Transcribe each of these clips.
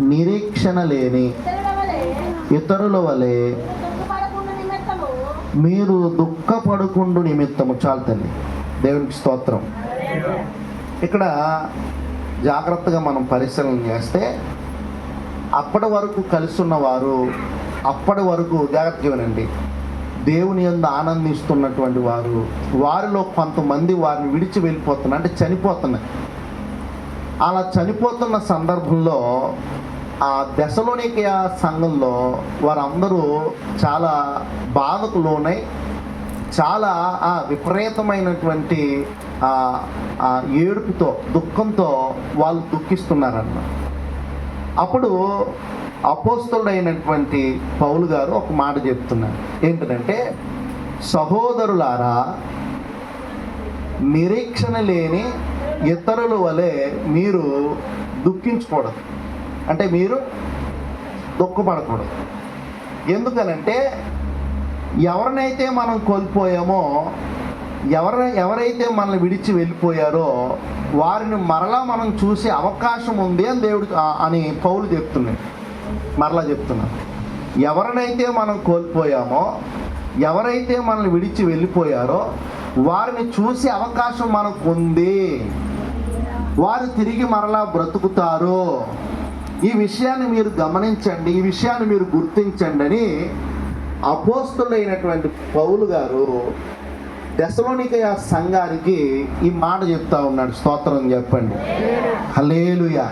నిరీక్షణ లేని ఇతరుల వలె మీరు దుఃఖపడుకుండు నిమిత్తము. చాలు తల్లి. దేవునికి స్తోత్రం. ఇక్కడ జాగ్రత్తగా మనం పరిశీలన చేస్తే అప్పటి వరకు కలిసి వారు అప్పటి వరకు జాగ్రత్తగానండి దేవుని ఎందు ఆనందిస్తున్నటువంటి వారు వారిలో కొంతమంది వారిని విడిచి వెళ్ళిపోతున్నారు అంటే చనిపోతున్నారు అలా చనిపోతున్న సందర్భంలో ఆ దశలోనికి ఆ సంఘంలో వారందరూ చాలా బాధకు లోనై చాలా ఆ విపరీతమైనటువంటి ఆ ఏడుపుతో దుఃఖంతో వాళ్ళు దుఃఖిస్తున్నారన్న అప్పుడు అపోస్తుడైనటువంటి పౌలు గారు ఒక మాట చెప్తున్నారు. ఏంటంటే సహోదరులారా నిరీక్షణ లేని ఇతరుల వలె మీరు దుఃఖించకూడదు. అంటే మీరు దుఃఖపడకూడదు ఎందుకనంటే ఎవరినైతే మనం కోల్పోయామో ఎవర ఎవరైతే మనల్ని విడిచి వెళ్ళిపోయారో వారిని మరలా మనం చూసే అవకాశం ఉంది అని దేవుడు అని పౌలు చెప్తున్నాడు. మరలా చెప్తున్నాను ఎవరినైతే మనం కోల్పోయామో ఎవరైతే మనల్ని విడిచి వెళ్ళిపోయారో వారిని చూసే అవకాశం మనకు ఉంది. వారు తిరిగి మరలా బ్రతుకుతారు. ఈ విషయాన్ని మీరు గమనించండి ఈ విషయాన్ని మీరు గుర్తించండి అని అపోస్తులైనటువంటి పౌలు గారు దశలోనిక సంఘానికి ఈ మాట చెప్తా ఉన్నాడు. స్తోత్రం చెప్పండి. హలేలుయ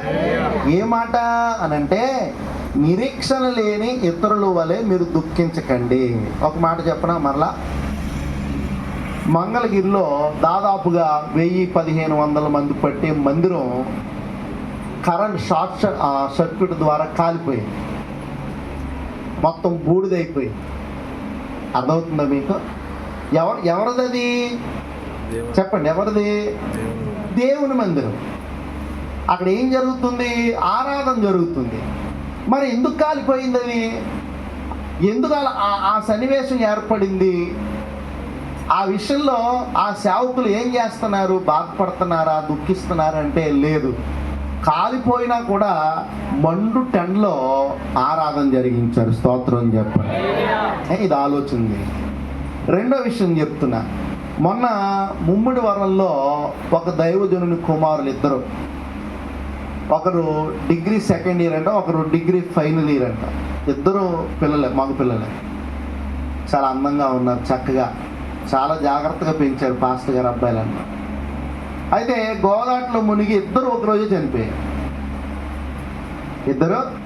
ఏ మాట అనంటే నిరీక్షణ లేని ఇతరుల వలె మీరు దుఃఖించకండి. ఒక మాట చెప్పనా మరలా? మంగళగిరిలో దాదాపుగా వెయ్యి పదిహేను వందల మంది పట్టే మందిరం కరెంట్ షార్ట్ సర్క్యూట్ ద్వారా కాలిపోయింది. మొత్తం బూడిదైపోయింది. అర్థమవుతుందా మీకు? ఎవరు ఎవరిది చెప్పండి ఎవరిది? దేవుని మందిరం. అక్కడ ఏం జరుగుతుంది? ఆరాధన జరుగుతుంది. మరి ఎందుకు కాలిపోయింది అది ఎందుకు అలా ఆ- సన్నివేశం ఏర్పడింది? ఆ విషయంలో ఆ సేవకులు ఏం చేస్తున్నారు? బాధపడుతున్నారా? దుఃఖిస్తున్నారా అంటే లేదు. కాలిపోయినా కూడా మండు టెన్లో ఆరాధన జరిగించారు. స్తోత్రం అని చెప్పండి ఇది ఆలోచన రెండో విషయం చెప్తున్నా. మొన్న ముమ్మిడి వరంలో ఒక దైవజనుని కుమారులు ఇద్దరు. ఒకరు డిగ్రీ సెకండ్ ఇయర్ అంట ఒకరు డిగ్రీ ఫైనల్ ఇయర్ అంట. ఇద్దరు పిల్లలే మగ పిల్లలే. చాలా అందంగా ఉన్నారు చక్కగా. చాలా జాగ్రత్తగా పెంచారు పాస్టర్ గారు అబ్బాయిలన్న. అయితే గోదాట్లో మునిగి ఇద్దరు ఒకరోజే చనిపోయారు. ఇద్దరు?